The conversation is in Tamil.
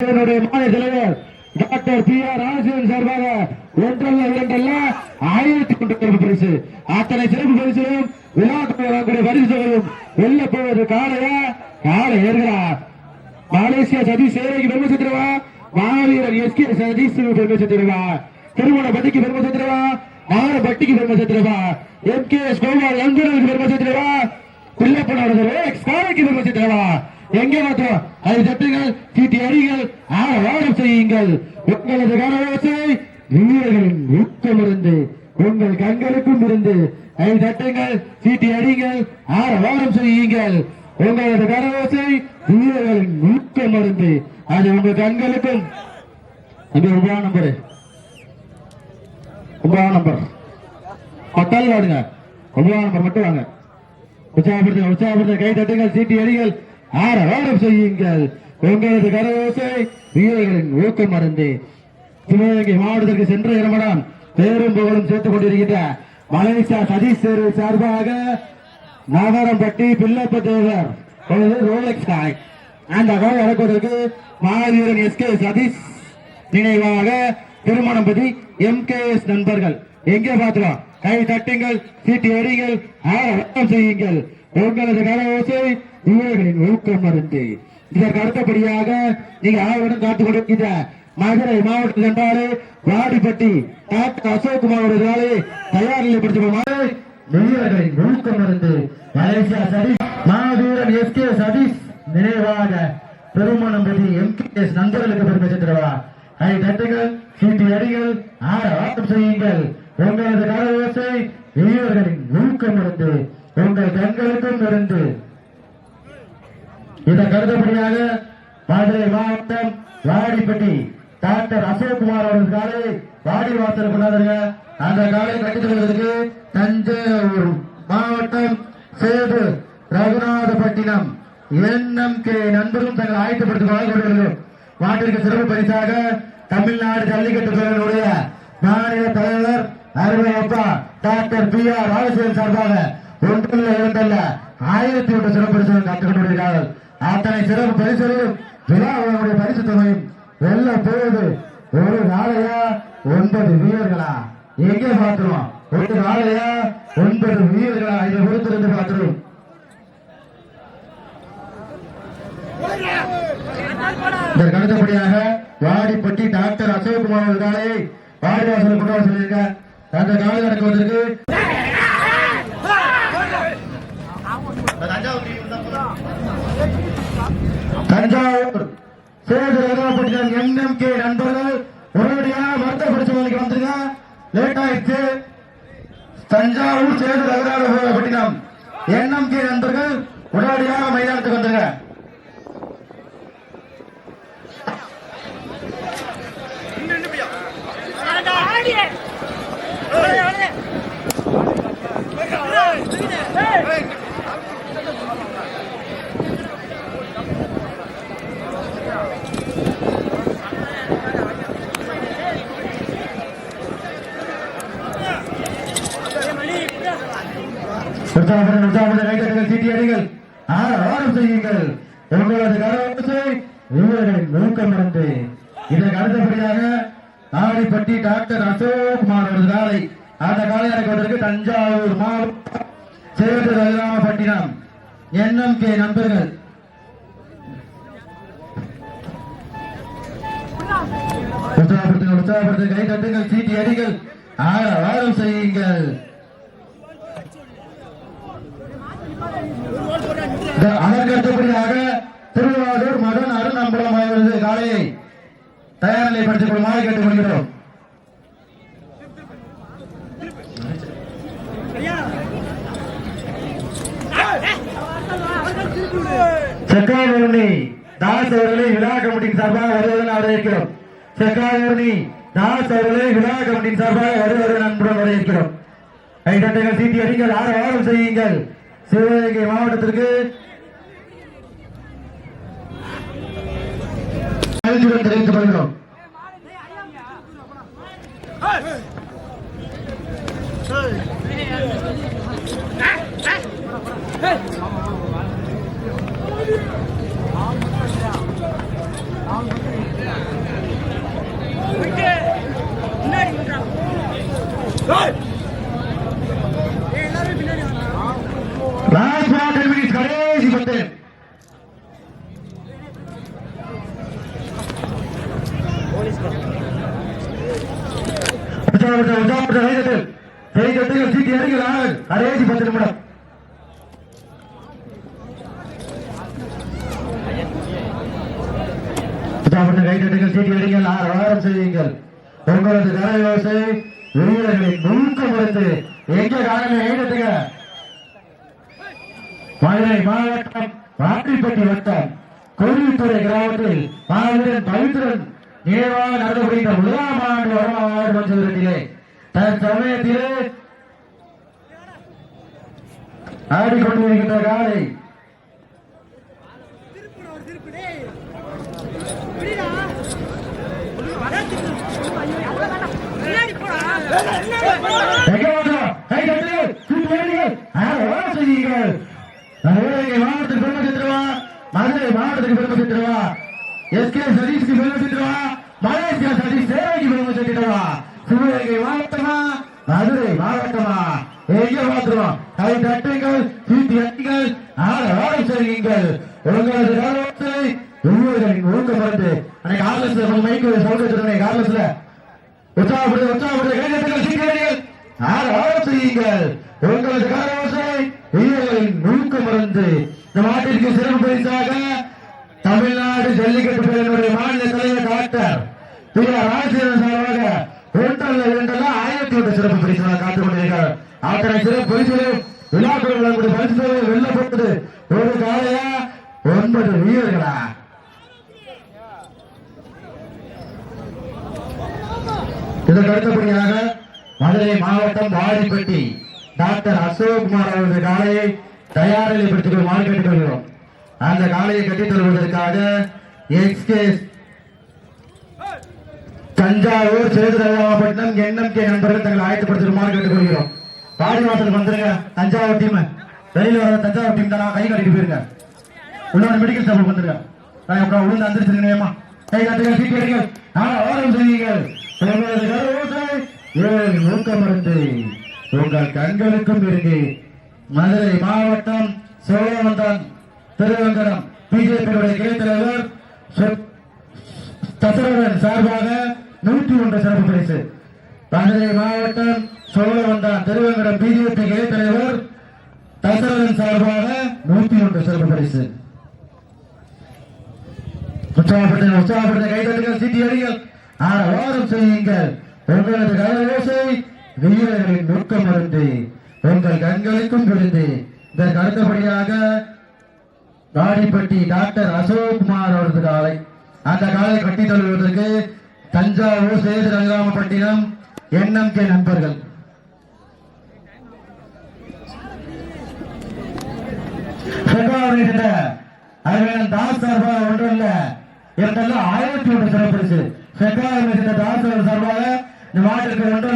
என்னுடைய மாநில தலைவர் டாக்டர் பி ஆர் ராஜேந்திரன் சார்பாக ஒன்றல்ல இரண்டல்ல ஆயிரத்தி கொண்டு பரிசு. அத்தனை சிறப்பு பரிசுகளும் விழாக்கள் வழங்கக்கூடிய பரிசுகளும் போவது காளையா காளை ஏறுகிறார் மலேசியா சதீஷ் சேவைக்கு பெருமை சேர்த்திருவா மாவீரர் எஸ் கே சதீஷ் பெருமை சேர்த்திருவா திருமண பட்டிக்கு பெருமை சேர்த்திருவா நார பட்டிக்கு பெருமை சேர்த்திருவா எம் கே எஸ் கோபால் அங்குரலுக்கு பெருமை சேர்த்திருவா பிள்ளைப்பனோட எக்ஸ் காலைக்கு பெருமை சேர்த்திருவா எங்கே மாத்திரம்? அதை தட்டுங்கள் சீட்டி அடிகள் ஆரவாரம் செய்யுங்கள். உங்களது கனவாசை வீரர்களின் ஊக்கம் இருந்து உங்கள் கண்களுக்கும் இருந்து அதை தட்டுங்கள் சீட்டி அடிங்கள் ஆரவாரம் செய்யுங்கள். உங்களது கனவாசை வீரர்களின் ஊக்கம் இருந்து அது உங்கள் கண்களுக்கும். இது உபா நம்பரு. உபா நம்பர். பட்டால் வாடுங்க. உபா நம்பர் மட்டும் வாங்க. உற்சாகப்படுத்துங்க உற்சாகப்படுத்துங்க. கை தட்டுங்கள் சீட்டி அடிகள். ஆரவாரம் செய்யுங்கள். உங்களது கரவோசை வீரர்களின் ஊக்கம் மருந்து. சிவகங்கை மாவட்டத்திற்கு சென்ற இடமடம் பேரும் புகழும் சேர்த்துக் கொண்டிருக்கின்ற மலேசியா சதீஷ் தேர்வு சார்பாக நகரம்பட்டி பில்லப்ப தேவர் ரோலெக்ஸ் ஆய் அந்த அகவை இறக்குவதற்கு மாவீரன் எஸ் கே சதீஷ் நினைவாக திருமணம்பதி எம் கே எஸ் நண்பர்கள். எங்கே பார்க்கிறோம் கை தட்டுங்கள் சீட்டி அடிங்கள் ஆரவாரம் செய்யுங்கள். உங்களது கரவோசை இவர்களின் ஊக்கம் மருந்து. இதற்கு அடுத்தபடியாக நீங்க ஆவலுடன் காத்து கொண்டிருக்கின்ற மதுரை மாவட்டத்தில் என்றாலே வாடிப்பட்டி டாக்டர் அசோக்குமார் அவர்களாலே தயார் நிலைப்படுத்தும் வீரர்களின் ஊக்கம் மருந்து. மலேசியா சதீஷ் மாவீரன் எஸ் கே சதீஷ் நினைவாக பெருமணம்பதி எம் கே எஸ் நண்பர்களுக்கு பெருமை சென்றவா கை தட்டுங்கள் சீட்டி அடிகள் ஆரவாரம் செய்யுங்கள். உங்களது கரவோசை வீரர்களின் ஊக்கம் இருந்து உங்கள் கண்களுக்கும் இருந்து இதை கருதப்படியாக மதுரை மாவட்டம் வாடிப்பட்டி டாக்டர் அசோக்குமார் அவர்கள் காலை வாடி வாசல் கொண்டாடுங்க. அந்த காலை கட்டித்தருவதற்கு தஞ்சாவூர் மாவட்டம் சேது ரகுநாதப்பட்டினம் என்எம் கே நண்பரும் தங்கள் ஆயத்தப்படுத்திக் கொள்ளப்படுகிறது நாட்டிற்கு சிறப்பு பரிசாக தமிழ்நாடு ஜல்லிக்கட்டு பேரனுடைய மாநில தலைவர் அருமை அப்பா டாக்டர் பி ஆர் ராஜசேகர் சார்பாக ஒன்றில் இரண்டல்ல ஆயிரத்தி எட்டு சிறப்பு பரிசுகள் காத்துக் கொண்டிருக்கிறார்கள் அத்தனை சிறப்பு பரிசுகளும் விழாவுடைய பரிசு தொகையும் வெல்ல போவது ஒரு நாளையா ஒன்பது வீரர்களா? எங்கே பார்த்துருவோம் ஒரு நாளையா ஒன்பது வீரர்களா? இதை கொடுத்திருந்து பார்த்துருவோம் இதற்கு அடுத்தபடியாக வாடிப்பட்டி டாக்டர் அசோக்குமார் அவர்கள் காலையை வாடிவாசல் கொண்டு வர சொல்லியிருக்க அந்த காலை நடக்குவதற்கு தஞ்சாவூர் சேது ரகப்பட்டினம் என்எம்கே நண்பர்கள். உடனடியாக மருத்துவ பரிசோதனைக்கு வந்துருங்க. லேட் ஆயிடுச்சு. தஞ்சாவூர் சேது ரகராஜபட்டினம் என்எம்கே நண்பர்கள். உடனடியாக மைதானத்துக்கு வந்துருங்க. உற்சாகத்துடன் உற்சாகப்படுங்கள் கைத்தட்டுங்கள் சீட்டி அடிகள் ஆரவாரம் செய்யுங்கள். உங்களது கரவசை வீரர்களின் நோக்கம் இருந்து இதற்கு அடுத்தபடியாக நாடிப்பட்டி டாக்டர் அசோக் அவரது காலை அந்த காலை நடக்குவதற்கு தஞ்சாவூர் மாவட்டம் சேது ரகுராமப்பட்டினம் என்எம் கே நண்பர்கள். உற்சாகப்படுத்துங்கள் உற்சாகப்படுத்துங்கள் கை தட்டுங்கள் சீட்டி அடிகள் ஆரவாரம் செய்யுங்கள். அதற்கடுத்தபடியாக திருவாரூர் மகன் அருண் அம்பலம் அவரது காலையை தயார் நிலைப்படுத்திக் கொள்ளுமாறு கேட்டுக்கொள்கிறோம். செக்காவூர்ணி தாஸ் அவர்களை விழா கமிட்டியின் சார்பாக வருவதன் வரவேற்கிறோம். செக்காவூர்ணி தாஸ் அவர்களை விழா கமிட்டியின் சார்பாக வருவதன் அன்புடன் வரவேற்கிறோம். சீட்டி அடிங்கள் செய்யுங்கள். சிவகங்கை மாவட்டத்திற்கு மகிழ்ச்சியுடன் தெரிவித்துக் கொள்கிறோம் Hey! சீட்டு அடிக்கிறார்கள் கடைசி பத்து நிமிடம். உற்சாகப்படுத்த செய்யுங்கள். உங்களது கரயோசை வீரர்களின் எங்க கைதட்டுங்க மதுரை மாவட்டம் வாட்டிப்பட்டி வட்டம் கோவில்துறை கிராமத்தில் மாவீரன் நினைவாக முதலாம் ஆண்டு ஆடிக்கொண்டிருக்கின்ற காலை. மதுரை மாவட்டத்துக்கு பெருமை சேர்த்துருவா எஸ்கே சதீஷ்க்கு பெருமை சேர்த்துருவா மலேசியா சதீஷ் சேவைக்கு பெருமை சேர்த்துருவா சிவகங்கை மாவட்டமா? மதுரை மாவட்டமா? எங்க பார்த்துருவோம் கை தட்டுங்கள் சீட்டு எட்டுங்கள் ஆரவாரம் செய்யுங்கள் உங்களது கருவத்தை ஒவ்வொருவரின் ஒழுங்க மருந்து அன்னைக்கு ஆர்லஸ்ல நம்ம மைக்கு சவுண்ட் வச்சிருந்தேன் ஆர்லஸ்ல உற்சாகப்படுத்த உற்சாகப்படுத்த கைதட்டுங்கள் சீக்கிரங்கள் ஆரவாரம் செய்யுங்கள் உங்களது கரவோசை வீரர்களின் மருந்து இந்த நாட்டிற்கு சிறப்பு பரிசாக தமிழ்நாடு ஜல்லிக்கட்டு பேரனுடைய மாநில தலைவர் டாக்டர் பி ஆர் ராஜசேகரன் சார்பாக ஒன்றல்ல ஆயிரத்தி ஒன்று சிறப்பு பரிசாக காத்துக் கொண்டிருக்கிறார். அத்தனை சிறப்பு பரிசுகளை விழாக்கள் வழங்கக்கூடிய பரிசுகளை வெல்லப்பட்டது ஒரு காலையா ஒன்பது வீரர்களா? இதற்கு அடுத்தபடியாக மதுரை மாவட்டம் வாடிப்பட்டி டாக்டர் அசோக்குமார் அவரது காலையை தயார் நிலைப்படுத்திக் மார்க்கெட்டுக் கொள்கிறோம் அந்த காலையை கட்டித் தருவதற்காக எக்ஸ்கே தஞ்சாவூர் சேதுராமப்பட்டினம் எண்ணம் கே நண்பர்கள் தங்களை ஆயத்தப்படுத்துமாறு கேட்டுக்கொள்கிறோம் பாடிவாசலுக்கு வந்துருங்க தஞ்சாவூர் டீம் வெளியில வர தஞ்சாவூர் டீம் தானா கை கட்டிட்டு போயிருங்க உள்ள மெடிக்கல் ஸ்டாஃப் வந்துருங்க நான் அப்புறம் விழுந்து அந்திரிச்சிருக்கேன் கை கட்டுங்க சீட் எடுங்க நான் ஆரம் செய்யுங்கள் உங்களது மருந்து உங்கள் கண்களுக்கும் இருக்கு. மதுரை மாவட்டம் சோழவந்தான் திருவங்கடம். பிஜேபியுடைய கிளைத்தலைவர் தசரவன் சார்பாக நூற்றி ஒன்று சிறப்பு பரிசு. மதுரை மாவட்டம் சோழவந்தான் திருவங்கடம் பிஜேபி கிளைத் தலைவர் தசரவன் சார்பாக நூற்றி ஒன்று சிறப்பு பரிசு. உற்சாகப்படுத்த உற்சாகப்படுத்த கைதட்டுகள் சீட்டி அடிகள் ஆரவாரம் செய்யுங்கள். உங்களது கரவோசை வீரர்களின் நுட்கம் மருந்து உங்கள் கண்களுக்கும் விழுந்து. இதற்கு அடுத்தபடியாக வாடிப்பட்டி டாக்டர் அசோக்குமார் அவரது காலை. அந்த காலை கட்டித் தழுவதற்கு Thanjavur Sethu Rangaramapattinam N M K K நண்பர்கள் அறிவியல் தாஸ் சார்பாக ஆயிரத்தி ஒன்று சிறப்பு செவ்வாய் தாஸ் சார்பாக இந்த மாட்டிற்கு ஒன்று